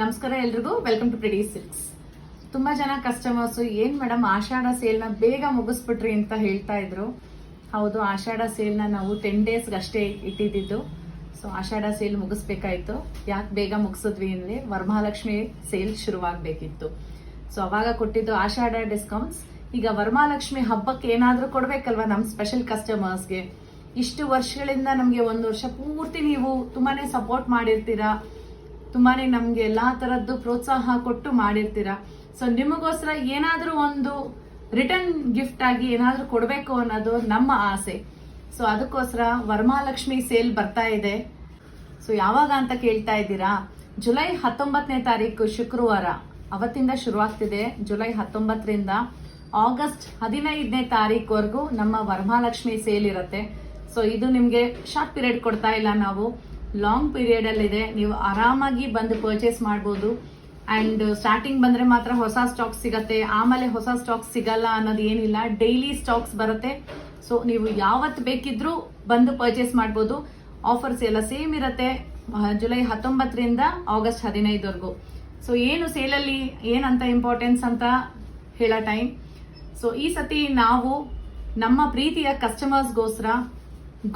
ನಮಸ್ಕಾರ ಎಲ್ರಿಗೂ. Welcome to ಪ್ರಿಡಿ silks ತುಂಬಾ ಜನ ಕಸ್ಟಮರ್ಸ್ ಏನ್ ಮೇಡಮ್ ಆಷಾಢ ಸೇಲ್ನ ಬೇಗ ಮುಗಿಸ್ಬಿಟ್ರಿ ಅಂತ ಹೇಳ್ತಾ ಇದ್ರು. ಹೌದು, ಆಷಾಢ ಸೇಲ್ನ ನಾವು ಟೆನ್ ಡೇಸ್ಗೆ ಅಷ್ಟೇ ಇಟ್ಟಿದ್ದು. ಸೊ ಆಷಾಢ ಸೇಲ್ ಮುಗಿಸ್ಬೇಕಾಯ್ತು. ಯಾಕೆ ಬೇಗ ಮುಗಿಸಿದ್ವಿ ಅಂದರೆ ವರಮಹಾಲಕ್ಷ್ಮಿ ಸೇಲ್ ಶುರುವಾಗಬೇಕಿತ್ತು. ಸೊ ಅವಾಗ ಕೊಟ್ಟಿದ್ದು ಆಷಾಢ ಡಿಸ್ಕೌಂಟ್ಸ್ ಈಗ ವರಮಹಾಲಕ್ಷ್ಮಿ ಹಬ್ಬಕ್ಕೆ ಏನಾದರೂ ಕೊಡ್ಬೇಕಲ್ವಾ ನಮ್ಮ ಸ್ಪೆಷಲ್ ಕಸ್ಟಮರ್ಸ್ಗೆ ಇಷ್ಟು ವರ್ಷಗಳಿಂದ ನಮಗೆ ಒಂದು ವರ್ಷ ಪೂರ್ತಿ ನೀವು ತುಂಬಾನೇ ಸಪೋರ್ಟ್ ಮಾಡಿರ್ತೀರಾ? ತುಂಬಾನೇ ನಮ್ಗೆ ಎಲ್ಲಾ ತರದ್ದು ಪ್ರೋತ್ಸಾಹ ಕೊಟ್ಟು ಮಾಡಿರ್ತೀರಾ? ಸೊ ನಿಮಗೋಸ್ಕರ ಏನಾದರೂ ಒಂದು ರಿಟರ್ನ್ ಗಿಫ್ಟ್ ಆಗಿ ಏನಾದರೂ ಕೊಡಬೇಕು ಅನ್ನೋದು ನಮ್ಮ ಆಸೆ. ಸೊ ಅದಕ್ಕೋಸ್ಕರ ವರಮಹಾಲಕ್ಷ್ಮಿ ಸೇಲ್ ಬರ್ತಾ ಇದೆ. ಸೊ ಯಾವಾಗ ಅಂತ ಕೇಳ್ತಾ ಇದ್ದೀರಾ? ಜುಲೈ ಹತ್ತೊಂಬತ್ತನೇ ತಾರೀಕು ಶುಕ್ರವಾರ. ಅವತ್ತಿಂದ ಶುರುವಾಗ್ತಿದೆ. ಜುಲೈ ಹತ್ತೊಂಬತ್ತರಿಂದ ಆಗಸ್ಟ್ ಹದಿನೈದನೇ ತಾರೀಕುವರೆಗೂ ನಮ್ಮ ವರಮಹಾಲಕ್ಷ್ಮಿ ಸೇಲ್ ಇರುತ್ತೆ. ಸೊ ಇದು ನಿಮಗೆ ಶಾರ್ಟ್ ಪೀರಿಯಡ್ ಕೊಡ್ತಾ ಇಲ್ಲ ನಾವು. ಲಾಂಗ್ ಪೀರಿಯಡ್ ಅಲ್ಲಿ ಇದೆ. ನೀವು ಆರಾಮಾಗಿ ಬಂದು ಪರ್ಚೇಸ್ ಮಾಡ್ಬೋದು. ಅಂಡ್ ಸ್ಟಾರ್ಟಿಂಗ್ ಬಂದ್ರೆ ಮಾತ್ರ ಹೊಸ ಸ್ಟಾಕ್ ಸಿಗತ್ತೆ. ಆಮೇಲೆ ಹೊಸ ಸ್ಟಾಕ್ ಸಿಗಲ್ಲ ಅನ್ನೋದು ಏನಿಲ್ಲ. ಡೈಲಿ ಸ್ಟಾಕ್ಸ್ ಬರುತ್ತೆ. ಸೊ ನೀವು ಯಾವತ್ತು ಬೇಕಿದ್ರೂ ಬಂದು ಪರ್ಚೇಸ್ ಮಾಡ್ಬೋದು. ಆಫರ್ಸ್ ಎಲ್ಲ ಸೇಮ್ ಇರುತ್ತೆ. ಜುಲೈ ಹತ್ತೊಂಬತ್ತರಿಂದ ಆಗಸ್ಟ್ ಹದಿನೈದವರೆಗೂ. ಸೊ ಏನು ಸೇಲಲ್ಲಿ ಏನಂತ ಇಂಪಾರ್ಟೆನ್ಸ್ ಅಂತ ಹೇಳೋ ಟೈಮ್ ಸೊ ಈ ಸತಿ ನಾವು ನಮ್ಮ ಪ್ರೀತಿಯ ಕಸ್ಟಮರ್ಸ್ಗೋಸ್ಕರ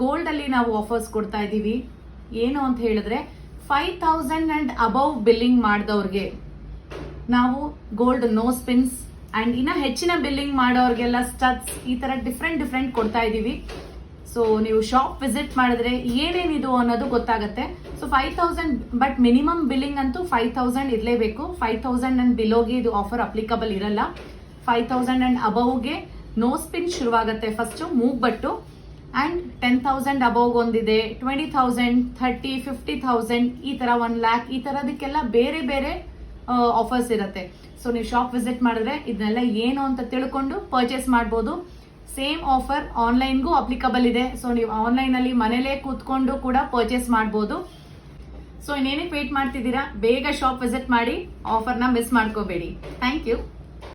ಗೋಲ್ಡ್ ಅಲ್ಲಿ ನಾವು ಆಫರ್ಸ್ ಕೊಡ್ತಾ ಇದ್ದೀವಿ. ಏನು ಅಂತ ಹೇಳಿದ್ರೆ five thousand and above billing ಮಾಡಿದವ್ರಿಗೆ ನಾವು ಗೋಲ್ಡ್ ನೋ ಸ್ಪಿನ್ಸ್ ಅಂಡ್ ಇನ್ನ ಹೆಚ್ಚಿನ ಬಿಲ್ಲಿಂಗ್ ಮಾಡೋರಿಗೆಲ್ಲ ಸ್ಟಡ್ಸ್ ಈ ತರ ಡಿಫ್ರೆಂಟ್ ಡಿಫ್ರೆಂಟ್ ಕೊಡ್ತಾ ಇದೀವಿ. ಸೊ ನೀವು ಶಾಪ್ ವಿಸಿಟ್ ಮಾಡಿದ್ರೆ ಏನೇನಿದು ಅನ್ನೋದು ಗೊತ್ತಾಗುತ್ತೆ. So five thousand but minimum billing ಅಂತೂ ಫೈವ್ ತೌಸಂಡ್ ಇರಲೇಬೇಕು. ಫೈವ್ ತೌಸಂಡ್ ಅಂಡ್ ಬಿಲೋಗೆ ಇದು ಆಫರ್ ಅಪ್ಲಿಕಬಲ್ ಇರಲ್ಲ. ಫೈವ್ ತೌಸಂಡ್ ಅಂಡ್ ಅಬವ್ಗೆ ನೋ ಸ್ಪಿನ್ ಶುರುವಾಗುತ್ತೆ ಫಸ್ಟ್ ಮೂಗ್ಬಟ್ಟು. ಅಂಡ್ ಟೆನ್ ತೌಸಂಡ್ ಅಬೋವ್ ಒಂದಿದೆ twenty thousand thirty fifty thousand ಈ ಥರ ಒನ್ ಲ್ಯಾಕ್ ಈ ಥರದಕ್ಕೆಲ್ಲ ಬೇರೆ ಬೇರೆ ಆಫರ್ಸ್ ಇರುತ್ತೆ. ಸೊ ನೀವು ಶಾಪ್ ವಿಸಿಟ್ ಮಾಡಿದ್ರೆ ಇದನ್ನೆಲ್ಲ ಏನು ಅಂತ ತಿಳ್ಕೊಂಡು ಪರ್ಚೇಸ್ ಮಾಡ್ಬೋದು. ಸೇಮ್ ಆಫರ್ ಆನ್ಲೈನ್ಗೂ ಅಪ್ಲಿಕಬಲ್ ಇದೆ. ಸೊ ನೀವು ಆನ್ಲೈನಲ್ಲಿ ಮನೇಲೇ ಕೂತ್ಕೊಂಡು ಕೂಡ ಪರ್ಚೇಸ್ ಮಾಡ್ಬೋದು. ಸೊ ಇನ್ನೇನಕ್ಕೆ ವೇಟ್ ಮಾಡ್ತಿದ್ದೀರಾ? ಬೇಗ ಶಾಪ್ ವಿಸಿಟ್ ಮಾಡಿ ಆಫರ್ನ ಮಿಸ್ ಮಾಡ್ಕೋಬೇಡಿ. Thank you